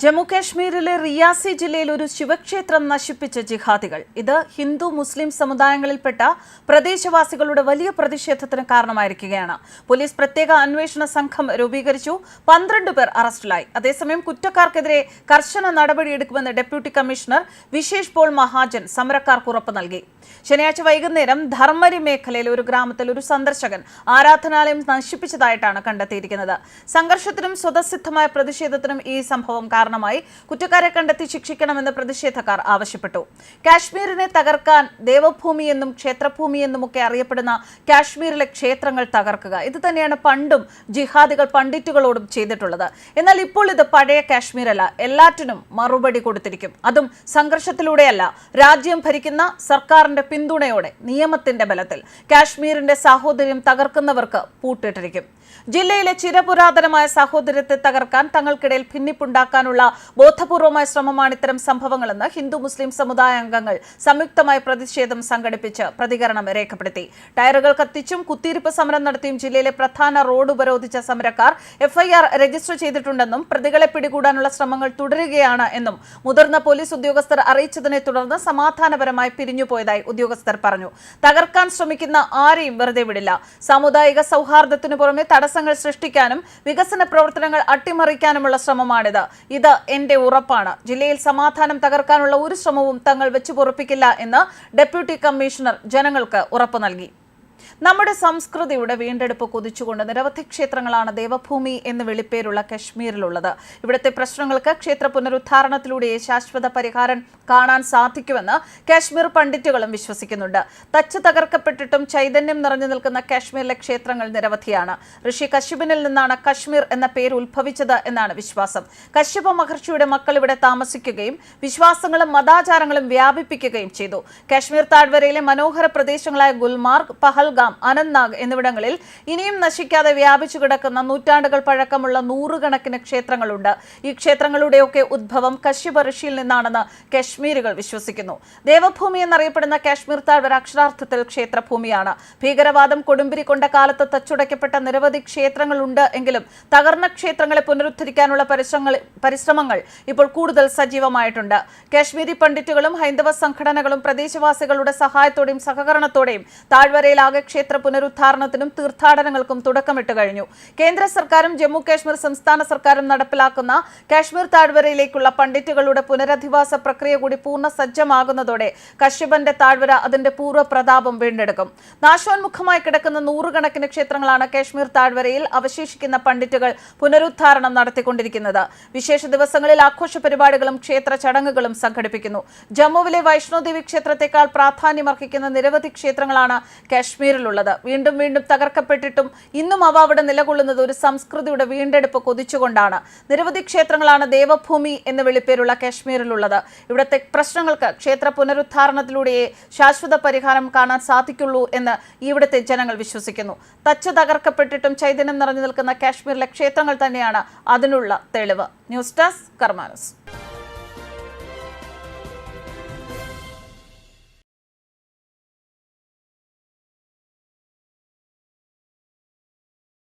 ജമ്മു കാശ്മീരിലെ റിയാസി ജില്ലയിൽ ഒരു ശിവക്ഷേത്രം നശിപ്പിച്ച ജിഹാദികൾ. ഇത് ഹിന്ദു മുസ്ലിം സമുദായങ്ങളിൽപ്പെട്ട പ്രദേശവാസികളുടെ വലിയ പ്രതിഷേധത്തിന് കാരണമായിരിക്കുകയാണ്. പോലീസ് പ്രത്യേക അന്വേഷണ സംഘം രൂപീകരിച്ചു. പന്ത്രണ്ട് പേർ അറസ്റ്റിലായി. അതേസമയം കുറ്റക്കാർക്കെതിരെ കർശന നടപടിയെടുക്കുമെന്ന് ഡെപ്യൂട്ടി കമ്മീഷണർ വിശേഷ് പോൾ മഹാജൻ സമരക്കാർക്ക് ഉറപ്പ് നൽകി. ശനിയാഴ്ച വൈകുന്നേരം ധർമ്മരി മേഖലയിലെ ഒരു ഗ്രാമത്തിൽ ഒരു സന്ദർശകൻ ആരാധനാലയം നശിപ്പിച്ചതായിട്ടാണ് കണ്ടെത്തിയിരിക്കുന്നത്. സംഘർഷത്തിനും സ്വതസിദ്ധമായ പ്രതിഷേധത്തിനും ഈ സംഭവം കാരണമായി കുറ്റക്കാരെ കണ്ടെത്തി ശിക്ഷിക്കണമെന്ന് പ്രതിഷേധക്കാർ ആവശ്യപ്പെട്ടു. കാശ്മീരിനെ തകർക്കാൻ ദേവഭൂമിയെന്നും എന്നും ക്ഷേത്രഭൂമി എന്നുമൊക്കെ അറിയപ്പെടുന്ന കാശ്മീരിലെ ക്ഷേത്രങ്ങൾ തകർക്കുക. ഇത് തന്നെയാണ് പണ്ടും ജിഹാദികൾ പണ്ഡിറ്റുകളോടും ചെയ്തിട്ടുള്ളത്. എന്നാൽ ഇപ്പോൾ ഇത് പഴയ കാശ്മീരല്ല. എല്ലാറ്റിനും മറുപടി കൊടുത്തിരിക്കും. അതും സംഘർഷത്തിലൂടെയല്ല. രാജ്യം ഭരിക്കുന്ന സർക്കാരിന്റെ പിന്തുണയോടെ നിയമത്തിന്റെ ബലത്തിൽ കാശ്മീരിന്റെ സാഹോദര്യം തകർക്കുന്നവർക്ക് പൂട്ടിട്ടിരിക്കും. ജില്ലയിലെ ചിരപുരാതനമായ സാഹോദര്യത്തെ തകർക്കാൻ തങ്ങൾക്കിടയിൽ ഭിന്നിപ്പുണ്ടാക്കാനുള്ള ബോധപൂർവമായ ശ്രമമാണ് ഇത്തരം സംഭവങ്ങളെന്ന് ഹിന്ദു മുസ്ലിം സമുദായ അംഗങ്ങൾ സംയുക്തമായി പ്രതിഷേധം സംഘടിപ്പിച്ച് പ്രതികരണം രേഖപ്പെടുത്തി. ടയറുകൾ കത്തിച്ചും കുത്തിയിരിപ്പ് സമരം നടത്തിയും ജില്ലയിലെ പ്രധാന റോഡ് ഉപരോധിച്ച സമരക്കാർ എഫ്ഐആർ രജിസ്റ്റർ ചെയ്തിട്ടുണ്ടെന്നും പ്രതികളെ പിടികൂടാനുള്ള ശ്രമങ്ങൾ തുടരുകയാണ് എന്നും മുതിർന്ന പോലീസ് ഉദ്യോഗസ്ഥർ അറിയിച്ചതിനെ തുടർന്ന് സമാധാനപരമായി പിരിഞ്ഞുപോയതായി ഉദ്യോഗസ്ഥർ പറഞ്ഞു. തകർക്കാൻ ശ്രമിക്കുന്ന ആരെയും വെറുതെ വിടില്ല. സാമുദായിക സൗഹാർദ്ദത്തിനു പുറമെ തടസ്സങ്ങൾ സൃഷ്ടിക്കാനും വികസന പ്രവർത്തനങ്ങൾ അട്ടിമറിക്കാനുമുള്ള ശ്രമമാണിത്. ഇത് എന്റെ ഉറപ്പാണ്. ജില്ലയിൽ സമാധാനം തകർക്കാനുള്ള ഒരു ശ്രമവും തങ്ങൾ വെച്ചു പൊറപ്പിക്കില്ല എന്ന് ഡെപ്യൂട്ടി കമ്മീഷണർ ജനങ്ങൾക്ക് ഉറപ്പു നൽകി. നമ്മുടെ സംസ്കൃതിയുടെ വീണ്ടെടുപ്പ് കൊതിച്ചുകൊണ്ട് നിരവധി ക്ഷേത്രങ്ങളാണ് ദേവഭൂമി എന്ന് വിളിപ്പേരുള്ള കശ്മീരിലുള്ളത്. ഇവിടുത്തെ പ്രശ്നങ്ങൾക്ക് ക്ഷേത്ര പുനരുദ്ധാരണത്തിലൂടെ ശാശ്വത പരിഹാരം കാണാൻ സാധിക്കുമെന്ന് കാശ്മീർ പണ്ഡിറ്റുകളും വിശ്വസിക്കുന്നുണ്ട്. തച്ച് തകർക്കപ്പെട്ടിട്ടും ചൈതന്യം നിറഞ്ഞു നിൽക്കുന്ന കാശ്മീരിലെ ക്ഷേത്രങ്ങൾ നിരവധിയാണ്. ഋഷി കശ്യപിനിൽ നിന്നാണ് കശ്മീർ എന്ന പേര് ഉത്ഭവിച്ചത് എന്നാണ് വിശ്വാസം. കശ്യപ മഹർഷിയുടെ മക്കൾ ഇവിടെ താമസിക്കുകയും വിശ്വാസങ്ങളും മതാചാരങ്ങളും വ്യാപിപ്പിക്കുകയും ചെയ്തു. കാശ്മീർ താഴ്വരയിലെ മനോഹര പ്രദേശങ്ങളായ ഗുൽമാർഗ് പഹൽഗാം അനന്ത്നാഗ് എന്നിവിടങ്ങളിൽ ഇനിയും നശിക്കാതെ വ്യാപിച്ചു കിടക്കുന്ന നൂറ്റാണ്ടുകൾ പഴക്കമുള്ള നൂറുകണക്കിന് ക്ഷേത്രങ്ങളുണ്ട്. ഈ ക്ഷേത്രങ്ങളുടെയൊക്കെ ഉദ്ഭവം കശ്യപ ഋഷിയിൽ നിന്നാണെന്ന് കശ്മീരുകൾ വിശ്വസിക്കുന്നു. ദേവഭൂമി എന്നറിയപ്പെടുന്ന കാശ്മീർ താഴ്വര അക്ഷരാർത്ഥത്തിൽ ക്ഷേത്രഭൂമിയാണ്. ഭീകരവാദം കൊടുമ്പിരി കൊണ്ട കാലത്ത് തച്ചുടയ്ക്കപ്പെട്ട നിരവധി ക്ഷേത്രങ്ങളുണ്ട് എങ്കിലും തകർന്ന ക്ഷേത്രങ്ങളെ പുനരുദ്ധരിക്കാനുള്ള പരിശ്രമങ്ങൾ പരിശ്രമങ്ങൾ ഇപ്പോൾ കൂടുതൽ സജീവമായിട്ടുണ്ട്. കാശ്മീരി പണ്ഡിറ്റുകളും ഹൈന്ദവ സംഘടനകളും പ്രദേശവാസികളുടെ സഹായത്തോടെയും സഹകരണത്തോടെയും താഴ്വരയിലാകെ ക്ഷേത്ര പുനരുദ്ധാരണത്തിനും തീർത്ഥാടനങ്ങൾക്കും തുടക്കമിട്ട് കഴിഞ്ഞു. കേന്ദ്ര സർക്കാരും ജമ്മു കാശ്മീർ സംസ്ഥാന സർക്കാരും നടപ്പിലാക്കുന്ന കാശ്മീർ താഴ്വരയിലേക്കുള്ള പണ്ഡിറ്റുകളുടെ പുനരധിവാസ പ്രക്രിയ കൂടി പൂർണ സജ്ജമാകുന്നതോടെ കശ്യപന്റെ താഴ്വര അതിന്റെ പൂർവ പ്രതാപം വീണ്ടെടുക്കും. നാശോന്മുഖമായി കിടക്കുന്ന നൂറുകണക്കിന് ക്ഷേത്രങ്ങളാണ് കാശ്മീർ താഴ്വരയിൽ അവശേഷിക്കുന്ന പണ്ഡിറ്റുകൾ പുനരുദ്ധാരണം നടത്തിക്കൊണ്ടിരിക്കുന്നത്. വിശേഷ ദിവസങ്ങളിൽ ആഘോഷ പരിപാടികളും ക്ഷേത്ര ചടങ്ങുകളും സംഘടിപ്പിക്കുന്നു. ജമ്മുവിലെ വൈഷ്ണോദേവി ക്ഷേത്രത്തെക്കാൾ പ്രാധാന്യമർഹിക്കുന്ന നിരവധി ക്ഷേത്രങ്ങളാണ് കാശ്മീരിലുള്ളത്. വീണ്ടും വീണ്ടും തകർക്കപ്പെട്ടിട്ടും ഇന്നും അവ അവിടെ നിലകൊള്ളുന്നത് ഒരു സംസ്കൃതിയുടെ വീണ്ടെടുപ്പ് കൊതിച്ചുകൊണ്ടാണ്. നിരവധി ക്ഷേത്രങ്ങളാണ് ദേവഭൂമി എന്ന വിളിപ്പേരുള്ള കാശ്മീരിലുള്ളത്. ഇവിടുത്തെ പ്രശ്നങ്ങൾക്ക് ക്ഷേത്ര പുനരുദ്ധാരണത്തിലൂടെയേ ശാശ്വത പരിഹാരം കാണാൻ സാധിക്കുള്ളൂ എന്ന് ഇവിടുത്തെ ജനങ്ങൾ വിശ്വസിക്കുന്നു. തച്ച് തകർക്കപ്പെട്ടിട്ടും ചൈതന്യം നിറഞ്ഞു നിൽക്കുന്ന കാശ്മീരിലെ ക്ഷേത്രങ്ങൾ തന്നെയാണ് അതിനുള്ള തെളിവ്. News desk കർമാനസ്.